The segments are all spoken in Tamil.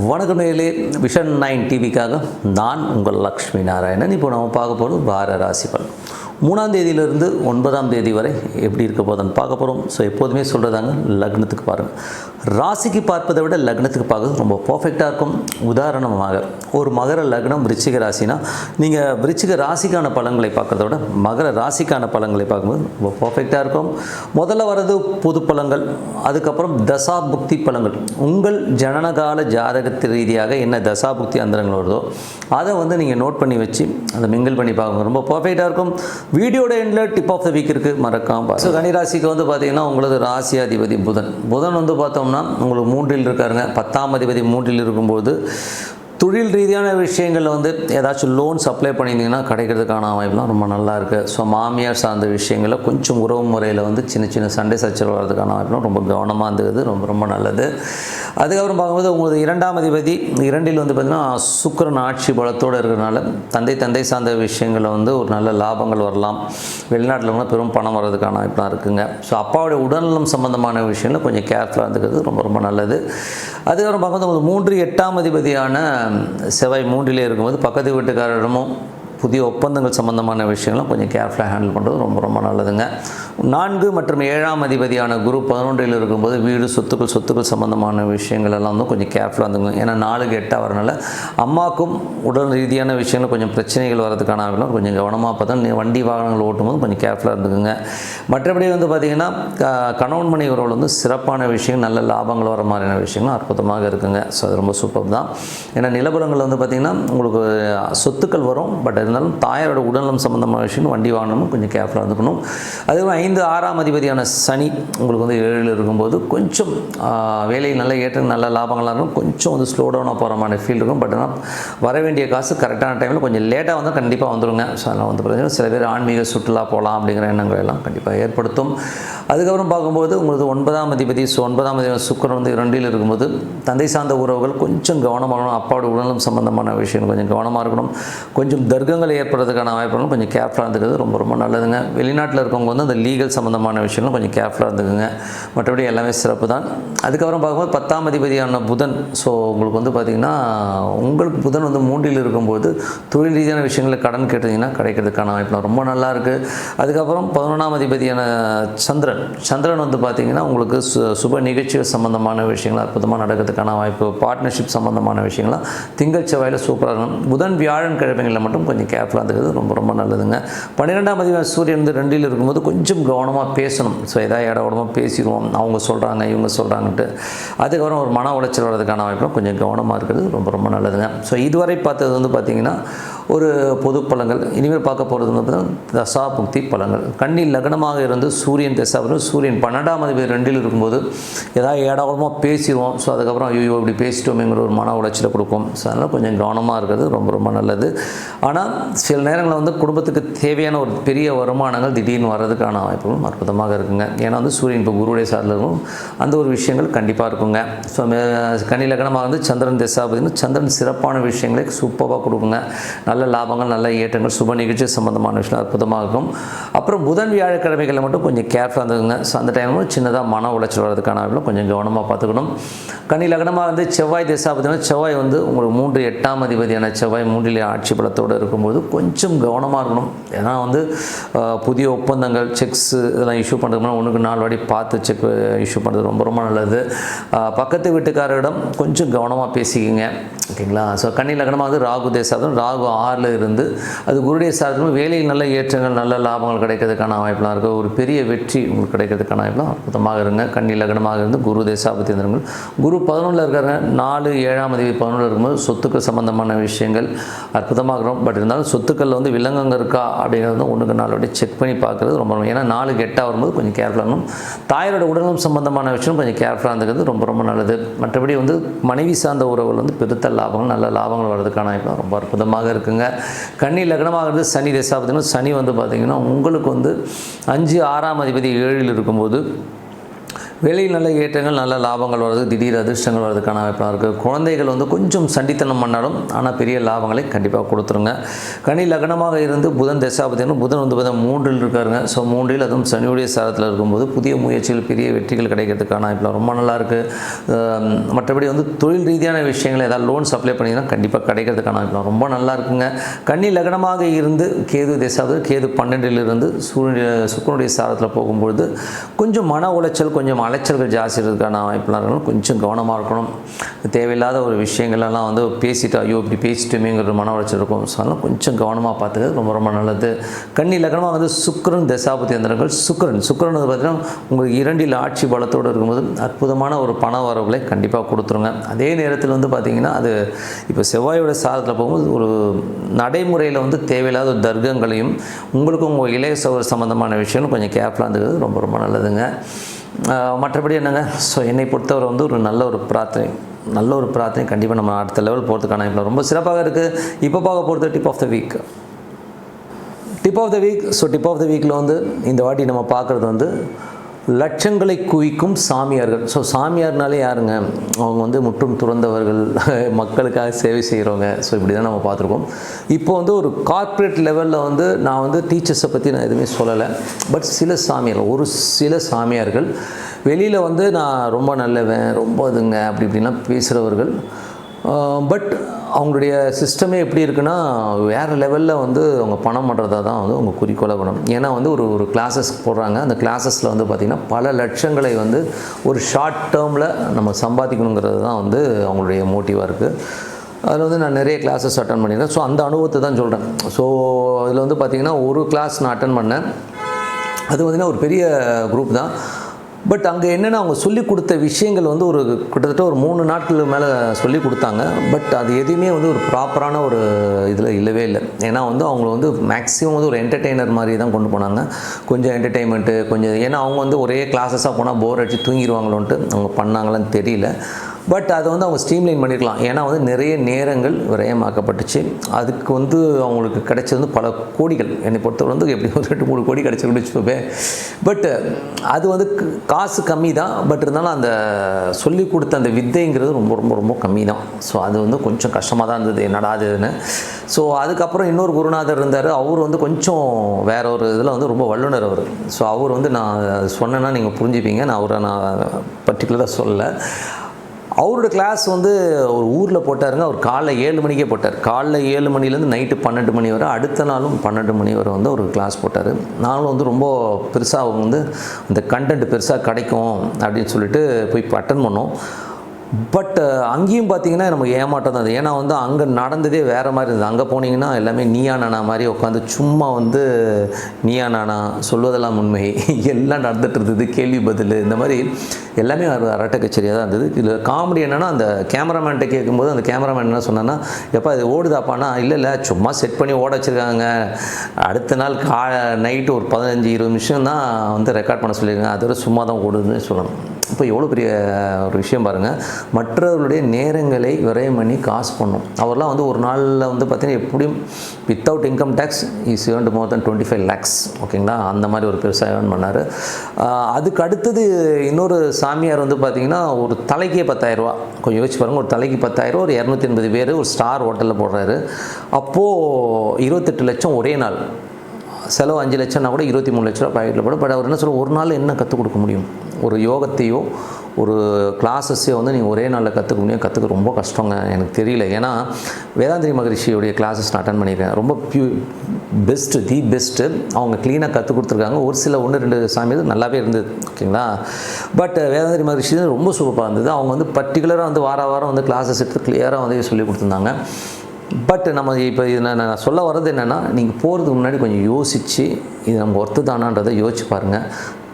வணக்கம் நேர்களே விஷன் நைன் டிவிக்காக நான் உங்கள் லக்ஷ்மி நாராயணன். இப்போ நம்ம பார்க்க போகிறது வார ராசி பலன். மூணாம் தேதியிலிருந்து ஒன்பதாம் தேதி வரை எப்படி இருக்க போதுன்னு பார்க்க போகிறோம் ஸோ எப்போதுமே சொல்கிறதாங்க லக்னத்துக்கு பாருங்கள் ராசிக்கு பார்ப்பதை விட லக்னத்துக்கு பார்க்கறது ரொம்ப பர்ஃபெக்டாக இருக்கும். உதாரணமாக ஒரு மகர லக்னம் விருச்சிக ராசினா நீங்கள் விருச்சிக ராசிக்கான பலன்களை பார்க்கறத விட மகர ராசிக்கான பலன்களை பார்க்கும்போது ரொம்ப பர்ஃபெக்டாக இருக்கும். முதல்ல வர்றது பொது பழங்கள் அதுக்கப்புறம் தசாபுக்தி பழங்கள் உங்கள் ஜனனகால ஜாதகத்து ரீதியாக என்ன தசாபுக்தி அந்தரங்கள் வருதோ அதை வந்து நீங்கள் நோட் பண்ணி வச்சு அதை மிங்கிள் பண்ணி பார்க்கணும் ரொம்ப பர்ஃபெக்டாக இருக்கும். வீடியோட எண்டில் டிப் ஆஃப் த வீக் இருக்குது மறக்காம ஸோ கன்னிராசிக்கு வந்து பார்த்தீங்கன்னா உங்களது ராசி அதிபதி புதன். புதன் வந்து பார்த்தோம்னா உங்களுக்கு மூன்றில் இருக்காருங்க. பத்தாம் அதிபதி மூன்றில் இருக்கும்போது தொழில் ரீதியான விஷயங்களில் வந்து ஏதாச்சும் லோன்ஸ் அப்ளை பண்ணியிருந்தீங்கன்னா கிடைக்கிறதுக்கான வாய்ப்புலாம் ரொம்ப நல்லா இருக்குது ஸோ மாமியார் சார்ந்த விஷயங்களில் கொஞ்சம் உறவு முறையில் வந்து சின்ன சின்ன சண்டை சச்சரவு வர்றதுக்கான வாய்ப்புலாம் ரொம்ப கவனமாக இருந்தது. ரொம்ப ரொம்ப நல்லது. அதுக்கப்புறம் பார்க்கும்போது உங்களது இரண்டாம் அதிபதி இரண்டில் வந்து பார்த்திங்கன்னா சுக்கிரன் ஆட்சி பலத்தோடு இருக்கிறனால தந்தை தந்தை சார்ந்த விஷயங்களில் வந்து ஒரு நல்ல லாபங்கள் வரலாம். வெளிநாட்டில் கூட பெரும் பணம் வர்றதுக்கான வாய்ப்புலாம் இருக்குங்க. ஸோ அப்பாவுடைய உடல்நலம் சம்மந்தமான விஷயங்களில் கொஞ்சம் கேர்ஃபுல்லாக இருந்துக்கிறது ரொம்ப ரொம்ப நல்லது. அதுக்கப்புறம் பார்க்கும்போது மூன்று எட்டாம் அதிபதியான செவ்வாய் மூன்றிலே இருக்கும்போது பக்கத்து வீட்டுக்காரரிடமும் புதிய ஒப்பந்தங்கள் சம்மந்தமான விஷயங்களும் கொஞ்சம் கேர்ஃபுல்லாக ஹேண்டில் பண்ணுறது ரொம்ப ரொம்ப நல்லதுங்க. நான்கு மற்றும் ஏழாம் அதிபதியான குரு பதினொன்றில் இருக்கும்போது வீடு சொத்துக்கள் சொத்துக்கள் சம்பந்தமான விஷயங்கள் எல்லாம் வந்து கொஞ்சம் கேர்ஃபுல்லாக இருந்துங்க ஏன்னா நாலுக்கு எட்டாக வரனால அம்மாவுக்கும் உடல் ரீதியான விஷயங்கள் கொஞ்சம் பிரச்சனைகள் வரதுக்கான ஆகலாம் கொஞ்சம் கவனமாக பார்த்தா நீ வண்டி வாகனங்கள் ஓட்டும்போது கொஞ்சம் கேர்ஃபுல்லாக இருந்துக்குங்க. மற்றபடி வந்து பார்த்திங்கன்னா க- கணவன் மணி வந்து சிறப்பான விஷயம் நல்ல லாபங்கள் வர மாதிரியான விஷயங்கள் அற்புதமாக இருக்குங்க. ஸோ அது ரொம்ப சூப்பர் தான். ஏன்னா நிலபுலங்கள் வந்து பார்த்திங்கன்னா உங்களுக்கு சொத்துக்கள் வரும். பட் இருந்தாலும் தாயாரோட உடல்நலம் சம்மந்தமான விஷயம் வண்டி வாகனமும் கொஞ்சம் கேர்ஃபுல்லாக இருந்துக்கணும். அதுக்கப்புறம் ஐந்து ஆறாம் அதிபதியான சனி உங்களுக்கு வந்து ஏழில் இருக்கும்போது கொஞ்சம் வேலையில் நல்ல ஏற்ற நல்ல லாபங்களாக இருக்கும். கொஞ்சம் வந்து ஸ்லோ டவுனாக போகிற மாதிரி ஃபீல் இருக்கும். பட் ஆனால் வர வேண்டிய காசு கரெக்டான டைமில் கொஞ்சம் லேட்டாக வந்தால் கண்டிப்பாக வந்துருங்க. ஸோ அதெல்லாம் வந்து பார்த்தீங்கன்னா சில பேர் ஆன்மீக சுற்றுலா போகலாம் அப்படிங்கிற எண்ணங்கள் எல்லாம் கண்டிப்பாக ஏற்படுத்தும். அதுக்கப்புறம் பார்க்கும்போது உங்களுக்கு ஒன்பதாம் அதிபதி ஸோ ஒன்பதாம் அதிபதி சுக்கரன் வந்து இரண்டில் இருக்கும்போது தந்தை சார்ந்த உறவுகள் கொஞ்சம் கவனமாக அப்பாவோட உடல்நலம் சம்பந்தமான விஷயம் கொஞ்சம் கவனமாக இருக்கணும். கொஞ்சம் தர்க்கங்கள் ஏற்படுறதுக்கான வாய்ப்புகளும் கொஞ்சம் கேர்ஃபுல்லாக இருந்துக்கிறது ரொம்ப ரொம்ப நல்லதுங்க. வெளிநாட்டில் இருக்கவங்க வந்து அந்த லீகல் சம்மந்தமான விஷயங்களும் கொஞ்சம் கேர்ஃபுல்லாக இருந்துக்குங்க. மற்றபடி எல்லாமே சிறப்பு தான். அதுக்கப்புறம் பார்க்கும்போது பத்தாம் அதிபதியான புதன். ஸோ உங்களுக்கு வந்து பார்த்திங்கன்னா உங்களுக்கு புதன் வந்து மூன்றில் இருக்கும்போது தொழில் ரீதியான விஷயங்களில் கடன் கேட்டிங்கன்னா கிடைக்கிறதுக்கான வாய்ப்பு ரொம்ப நல்லா இருக்குது அதுக்கப்புறம் பதினொன்றாம் அதிபதியான சந்திரன். சந்திரன் வந்து பார்த்திங்கன்னா உங்களுக்கு சு சுப நிகழ்ச்சிகள் சம்மந்தமான விஷயங்கள் அற்புதமாக நடக்கிறதுக்கான வாய்ப்பு பார்ட்னர்ஷிப் சம்மந்தமான விஷயங்கள்லாம் திங்கள் செவ்வாயில் சூப்பராக இருக்கும். புதன் வியாழன் கிழமைகளில் மட்டும் கொஞ்சம் கேர்ஃபுல்லாக இருந்துக்கிறது ரொம்ப ரொம்ப நல்லதுங்க. பன்னிரெண்டாம் அதிபதி சூரியன் வந்து ரெண்டில் இருக்கும்போது கொஞ்சம் கவனமாக பேசணும். ஸோ எதாவது இட உடமாக பேசிடுவோம். அவங்க சொல்கிறாங்க இவங்க சொல்கிறாங்கன்ட்டு அதுக்கப்புறம் ஒரு மன உளைச்சல் வர்றதுக்கான வாய்ப்புலாம் கொஞ்சம் கவனமாக இருக்கிறது ரொம்ப ரொம்ப நல்லதுங்க. ஸோ இதுவரை பார்த்தது வந்து பார்த்திங்கன்னா ஒரு பொது பழங்கள். இனிமேல் பார்க்க போகிறது வந்து பார்த்தீங்கன்னா தசா புக்தி பழங்கள். கண்ணில் லக்னமாக இருந்து சூரியன் தசா வரும் சூரியன் பன்னெண்டாம் அதிபதி ரெண்டில் இருக்கும்போது ஏதாவது ஏடாவளமாக பேசிடுவோம். ஸோ அதுக்கப்புறம் ஐயோ இப்படி பேசிட்டோமேங்கிற ஒரு மன உளைச்சலை கொடுக்கும். ஸோ அதனால் கொஞ்சம் கவனமாக இருக்கிறது ரொம்ப ரொம்ப நல்லது. ஆனால் சில நேரங்களில் வந்து குடும்பத்துக்கு தேவையான ஒரு பெரிய வருமானங்கள் திடீர்னு வர்றதுக்கான வாய்ப்புகளும் அற்புதமாக இருக்குங்க. ஏன்னா வந்து சூரியன் இப்போ குருடைய சார்பில் இருக்கும். அந்த ஒரு விஷயங்கள் கண்டிப்பாக இருக்குங்க. ஸோ கன்னி லக்னமாக வந்து சந்திரன் திசா பார்த்திங்கன்னா சந்திரன் சிறப்பான விஷயங்களை சூப்பராக கொடுக்குங்க. நல்ல லாபங்கள் நல்ல ஏற்றங்கள் சுப நிகழ்ச்சி சம்பந்தமான விஷயம் அற்புதமாக இருக்கும் அப்புறம் புதன் வியாழக்கிழமைகளில் மட்டும் கொஞ்சம் கேர்ஃபுல்லாக இருந்துக்குங்க. ஸோ அந்த டைமில் சின்னதாக மன உளைச்சல் வர்றதுக்கான அளவில் கொஞ்சம் கவனமாக பார்த்துக்கணும். கனி லக்னமாக வந்து செவ்வாய் திசா பார்த்தீங்கன்னா செவ்வாய் வந்து உங்களுக்கு மூன்று எட்டாம் அதிபதியான செவ்வாய் மூன்றிலே ஆட்சி பலத்தோடு இருக்கும்போது கொஞ்சம் கவனமாக இருக்கணும். ஏன்னா வந்து புதிய ஒப்பந்தங்கள் செக்ஸு இதெல்லாம் இஷ்யூ பண்ணுறதுனா ஒன்றுக்கு நாலு வாடி பார்த்து செக் இஷ்யூ பண்ணுறது ரொம்ப ரொம்ப நல்லது. பக்கத்து வீட்டுக்காரரிடம் கொஞ்சம் கவனமாக பேசிக்கிங்க. ஓகேங்களா? ஸோ கன்னி லக்னமாக வந்து ராகு தேசாதம் ராகு ஆறில் இருந்து அது குருடைய சாதகம் வேலையில் நல்ல ஏற்றங்கள் நல்ல லாபங்கள் கிடைக்கிறதுக்கான வாய்ப்புலாம் இருக்குது ஒரு பெரிய வெற்றி உங்களுக்கு கிடைக்கிறதுக்கான வாய்ப்புலாம் அற்புதமாக இருங்க. கண்ணி லக்னமாக இருந்து குரு தேசாபத்தி இருந்தவங்க குரு பதினொன்றில் இருக்கிற நாலு ஏழாம் தேதி பதினொன்றில் இருக்கும்போது சொத்துக்கள் சம்மந்தமான விஷயங்கள் அற்புதமாக இருக்கும். பட் இருந்தாலும் சொத்துக்களில் வந்து விலங்கங்க இருக்கா அப்படிங்கிறது வந்து ஒன்றுக்கு நாலு வாட்டி செக் பண்ணி பார்க்குறது ரொம்ப ரொம்ப ஏன்னா நாலு கெட்டாக வரும்போது கொஞ்சம் கேர்ஃபுல்லாக இருக்கணும். தாயோட உடலும் சம்மந்தமான விஷயம் கொஞ்சம் கேர்ஃபுல்லாக இருந்துக்கிறது ரொம்ப ரொம்ப நல்லது. மற்றபடி வந்து மனைவி சார்ந்த உறவுகள் வந்து பெருத்த லாபங்கள் நல்ல லாபங்கள் வர்றதுக்கான இப்போ ரொம்ப அற்புதமாக இருக்குது இருக்குங்க கன்னி லக்னமாக இருந்து சனி தசா பார்த்தீங்கன்னா சனி வந்து பார்த்திங்கன்னா உங்களுக்கு வந்து அஞ்சு ஆறாம் அதிபதி ஏழில் இருக்கும்போது வெளியில் நல்ல ஏற்றங்கள் நல்ல லாபங்கள் வருது திடீர் அதிர்ஷ்டங்கள் வர்றதுக்கான வாய்ப்பாக இருக்குது குழந்தைகள் வந்து கொஞ்சம் சண்டித்தனம் பண்ணாலும் ஆனால் பெரிய லாபங்களை கண்டிப்பாக கொடுத்துருங்க. கனி லக்னமாக இருந்து புதன் தசாபத்தினும் புதன் வந்து பார்த்தா மூன்றில் இருக்காருங்க. ஸோ மூன்றில் அதுவும் சனியுடைய சாரத்தில் இருக்கும்போது புதிய முயற்சிகள் பெரிய வெற்றிகள் கிடைக்கிறதுக்கான வாய்ப்பில் ரொம்ப நல்லா இருக்குது மற்றபடி வந்து தொழில் ரீதியான விஷயங்கள் ஏதாவது லோன்ஸ் அப்ளை பண்ணிங்கன்னா கண்டிப்பாக கிடைக்கிறதுக்கான வாய்ப்பில் ரொம்ப நல்லா இருக்குங்க. கன்னி லக்னமாக இருந்து கேது தசாவது கேது பன்னெண்டிலிருந்து சூரிய சுக்கரனுடைய சாரத்தில் போகும்பொழுது கொஞ்சம் மன உளைச்சல் கொஞ்சம் அலைச்சல்கள் ஜாஸ்தி இருக்கிறதுக்கான வாய்ப்புலாம் இருக்கணும். கொஞ்சம் கவனமாக இருக்கணும். தேவையில்லாத ஒரு விஷயங்களெல்லாம் வந்து பேசிட்டு ஐயோ இப்படி பேசிட்டுமேங்கிற மன உளைச்சல் இருக்கும். ஸோ கொஞ்சம் கவனமாக பார்த்துக்கிறது ரொம்ப ரொம்ப நல்லது. கண்ணி இலக்கணமாக வந்து சுக்கரன் தசாபதி எந்திரங்கள் சுக்கரன் சுக்கரன் வந்து பார்த்தீங்கன்னா உங்களுக்கு இரண்டில் ஆட்சி பலத்தோடு இருக்கும்போது அற்புதமான ஒரு பண வரவுகளை கண்டிப்பாக கொடுத்துருங்க. அதே நேரத்தில் வந்து பார்த்தீங்கன்னா அது இப்போ செவ்வாயோட சாதத்தில் போகும்போது ஒரு நடைமுறையில் வந்து தேவையில்லாத ஒரு தர்க்கங்களையும் உங்களுக்கும் உங்கள் இளைய சவர் சம்மந்தமான விஷயங்களும் கொஞ்சம் கேர்ஃபுல்லாக இருந்துக்கிறது ரொம்ப ரொம்ப நல்லதுங்க. மற்றபடி என்னங்க? ஸோ என்னை பொறுத்தவரை வந்து ஒரு நல்ல ஒரு பிரார்த்தனை. நல்ல ஒரு பிரார்த்தனை கண்டிப்பாக நம்ம அடுத்த லெவல் போகிறதுக்கான இப்போ ரொம்ப சிறப்பாக இருக்குது இப்போ பார்க்க போகிறது tip of the week tip of the week so tip of the வீக்கில் வந்து இந்த வாட்டி நம்ம பார்க்குறது வந்து லட்சங்களை குவிக்கும் சாமியார்கள். ஸோ சாமியார்னாலே யாருங்க? அவங்க வந்து முற்றும் துறந்தவர்கள் மக்களுக்காக சேவை செய்கிறவங்க ஸோ இப்படி தான் நம்ம பார்த்துருக்கோம். இப்போ வந்து ஒரு கார்ப்பரேட் லெவலில் வந்து நான் வந்து டீச்சர்ஸை பற்றி நான் எதுவுமே சொல்லலை. பட் சில சாமியார்கள் ஒரு சில சாமியார்கள் வெளியில் வந்து நான் ரொம்ப நல்லவன் ரொம்ப இதுங்க அப்படி இப்படிலாம் பேசுகிறவர்கள் பட் அவங்களுடைய சிஸ்டமே எப்படி இருக்குன்னா வேறு லெவலில் வந்து அவங்க பணம் பண்ணுறதா தான் வந்து அவங்க குறிக்கோளாக பண்ணணும் ஏன்னா வந்து ஒரு ஒரு கிளாஸஸ் போடுறாங்க. அந்த கிளாஸஸில் வந்து பார்த்திங்கன்னா பல லட்சங்களை வந்து ஒரு ஷார்ட் டேர்மில் நம்ம சம்பாதிக்கணுங்கிறது தான் வந்து அவங்களுடைய மோட்டிவாக இருக்குது அதில் வந்து நான் நிறைய கிளாஸஸ் அட்டன் பண்ணியிருக்கேன். ஸோ அந்த அனுபவத்தை தான் சொல்கிறேன் ஸோ அதில் வந்து பார்த்திங்கன்னா ஒரு கிளாஸ் நான் அட்டன் பண்ணேன். அது பார்த்திங்கன்னா ஒரு பெரிய குரூப் தான். பட் அங்கே என்னென்னா அவங்க சொல்லி கொடுத்த விஷயங்கள் வந்து ஒரு கிட்டத்தட்ட ஒரு மூணு நாட்கள் மேலே சொல்லி கொடுத்தாங்க. பட் அது எதுவுமே வந்து ஒரு ப்ராப்பரான ஒரு இதில் இல்லவே இல்லை. ஏன்னா வந்து அவங்கள வந்து மேக்ஸிமம் வந்து ஒரு என்டர்டெய்னர் மாதிரி தான் கொண்டு போனாங்க. கொஞ்சம் என்டர்டெயின்மெண்ட்டு கொஞ்சம் ஏன்னா அவங்க வந்து ஒரே கிளாஸஸாக போனால் போர் அடித்து தூங்கிடுவாங்களோன்ட்டு அவங்க பண்ணாங்களான்னு தெரியல. பட் அதை வந்து அவங்க ஸ்ட்ரீம்லைன் பண்ணியிருக்கலாம் ஏன்னா வந்து நிறைய நேரங்கள் விரயமாக்கப்பட்டுச்சு. அதுக்கு வந்து அவங்களுக்கு கிடைச்சது வந்து பல கோடிகள். என்னை பொறுத்தவரை வந்து எப்படி ஒரு ரெண்டு மூணு கோடி கிடைச்சிருக்குன்னு வச்சுக்கோவே பட் அது வந்து காசு கம்மி தான் பட் இருந்தாலும் அந்த சொல்லி கொடுத்த அந்த வித்தைங்கிறது ரொம்ப ரொம்ப ரொம்ப கம்மி தான் ஸோ அது வந்து கொஞ்சம் கஷ்டமாக தான் இருந்தது. என்னடா அதுன்னு ஸோ அதுக்கப்புறம் இன்னொரு குருநாதர் இருந்தார். அவர் வந்து கொஞ்சம் வேற ஒரு இதில் வந்து ரொம்ப வல்லுனர் அவர். ஸோ அவர் வந்து நான் சொன்னேன்னா நீங்கள் புரிஞ்சுப்பீங்க. நான் அவரை நான் பர்டிகுலராக சொல்லலை. அவரோட கிளாஸ் வந்து ஒரு ஊரில் போட்டாருங்க. அவர் காலைல ஏழு மணிக்கே போட்டார். காலைல ஏழு மணிலேருந்து நைட்டு பன்னெண்டு மணி வரை அடுத்த நாளும் பன்னெண்டு மணி வரை வந்து ஒரு கிளாஸ் போட்டார். நாங்களும் வந்து ரொம்ப பெருசாக அவங்க வந்து இந்த கண்டென்ட் பெருசாக கிடைக்கும் அப்படின்னு சொல்லிட்டு போய் அட்டன் பண்ணோம். பட் uh, அங்கேயும் பார்த்தீங்கன்னா நமக்கு ஏமாட்டம் தான் அது ஏன்னா வந்து அங்கே நடந்ததே வேறு மாதிரி இருந்தது. அங்கே போனீங்கன்னா எல்லாமே நீயா நானா மாதிரி உட்காந்து சும்மா வந்து நீயா நானா சொல்வதெல்லாம் உண்மை. எல்லாம் நடந்துகிட்டு இருந்தது கேள்வி பதில் இந்த மாதிரி எல்லாமே அரட்டை கச்சேரியாக தான் இருந்தது. இதில் காமெடி என்னென்னா அந்த கேமராமேன்ட்ட கேட்கும்போது அந்த கேமராமேன் என்ன சொன்னான்னா எப்பா இது ஓடுதாப்பானா இல்லை இல்லை சும்மா செட் பண்ணி ஓட வச்சுருக்காங்க. அடுத்த நாள் கா நைட்டு ஒரு பதினஞ்சு இருபது நிமிஷம் தான் வந்து ரெக்கார்ட் பண்ண சொல்லியிருக்காங்க. அதோட சும்மா தான் ஓடுதுன்னு சொல்லணும். இப்போ எவ்வளோ பெரிய ஒரு விஷயம் பாருங்கள் மற்றவர்களுடைய நேரங்களை விரயம் பண்ணி காசு பண்ணும். அவர்லாம் வந்து ஒரு நாளில் வந்து பார்த்தீங்கன்னா எப்படியும் without income tax is earned more than twenty five lakhs ஓகேங்களா? அந்த மாதிரி ஒரு பெருசாக ஏர்ன் பண்ணார். அதுக்கு அடுத்தது இன்னொரு சாமியார் வந்து பார்த்தீங்கன்னா ஒரு தலைக்கே பத்தாயிரரூவா கொஞ்சம் யோசிச்சு பாருங்கள் ஒரு தலைக்கு பத்தாயிரரூவா ஒரு இரநூத்தி எண்பது பேர் ஒரு ஸ்டார் ஹோட்டலில் போடுறாரு. அப்போது இருபத்தெட்டு லட்சம் ஒரே நாள். செலவு அஞ்சு லட்சம்னா கூட இருபத்தி மூணு லட்ச ரூபா பாக்கெட்டில் போட பட் அவர் என்ன சொல்ல ஒரு நாள் என்ன கற்றுக் கொடுக்க முடியும்? ஒரு யோகத்தையோ ஒரு கிளாஸஸையோ வந்து நீங்கள் ஒரே நாளில் கற்றுக்க முடியும். கற்றுக்க ரொம்ப கஷ்டங்க. எனக்கு தெரியல. ஏன்னா வேதாந்திரி மகரிஷியுடைய கிளாஸஸ் நான் அட்டன் பண்ணியிருக்கேன். ரொம்ப பியூ பெஸ்ட்டு தி பெஸ்ட்டு அவங்க க்ளீனாக கற்றுக் கொடுத்துருக்காங்க. ஒரு சில ஒன்று ரெண்டு சாமி நல்லாவே இருந்தது. ஓகேங்களா? பட் வேதாந்திரி மகரிஷி ரொம்ப சூப்பராக இருந்தது. அவங்க வந்து பர்டிகுலராக வந்து வார வாரம் வந்து கிளாஸஸ் எடுத்து கிளியராக வந்து சொல்லி கொடுத்துருந்தாங்க. பட் நம்ம இப்போ இது நான் நான் சொல்ல வர்றது என்னென்னா நீங்கள் போகிறதுக்கு முன்னாடி கொஞ்சம் யோசித்து இது நம்ம ஒர்த்து தானான்றதை யோசிச்சு பாருங்கள்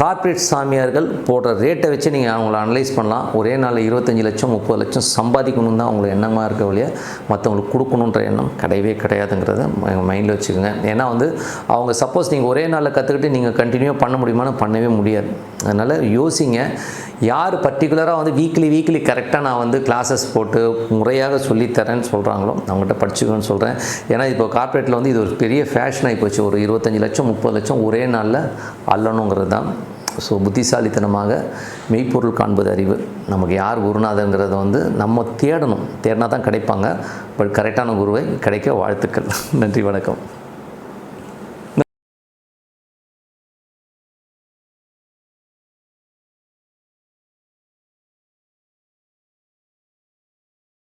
கார்ப்பரேட் சாமியார்கள் போடுற ரேட்டை வச்சு நீங்கள் அவங்கள அனலைஸ் பண்ணலாம். ஒரே நாளில் இருபத்தஞ்சி லட்சம் முப்பது லட்சம் சம்பாதிக்கணும் தான் அவங்களுக்கு எண்ணமாக இருக்க வழிய மற்றவங்களுக்கு கொடுக்கணுன்ற எண்ணம் கிடையவே கிடையாதுங்கிறத மைண்டில் வச்சுக்கோங்க. ஏன்னா வந்து அவங்க சப்போஸ் நீங்கள் ஒரே நாளில் கற்றுக்கிட்டு நீங்கள் கண்டினியூ பண்ண முடியுமான்னு பண்ணவே முடியாது. அதனால் யோசிங்க. யார் பர்டிகுலராக வந்து வீக்லி வீக்லி கரெக்டாக நான் வந்து கிளாஸஸ் போட்டு முறையாக சொல்லித்தரேன்னு சொல்கிறாங்களோ அவங்ககிட்ட படிச்சுக்கணும்னு சொல்கிறேன் ஏன்னா இப்போ கார்ப்பரேட்டில் வந்து இது ஒரு பெரிய ஃபேஷன் ஆகி போச்சு. ஒரு இருபத்தஞ்சி லட்சம் முப்பது லட்சம் ஒரே நாளில் அல்லணுங்கிறது தான். ஸோ புத்திசாலித்தனமாக மெய்ப்பொருள் காண்பது அறிவு. நமக்கு யார் குருநாதங்கிறத வந்து நம்ம தேடணும். தேடினா தான் கிடைப்பாங்க. பட் கரெக்டான குருவை கிடைக்க வாழ்த்துக்கள். நன்றி வணக்கம்.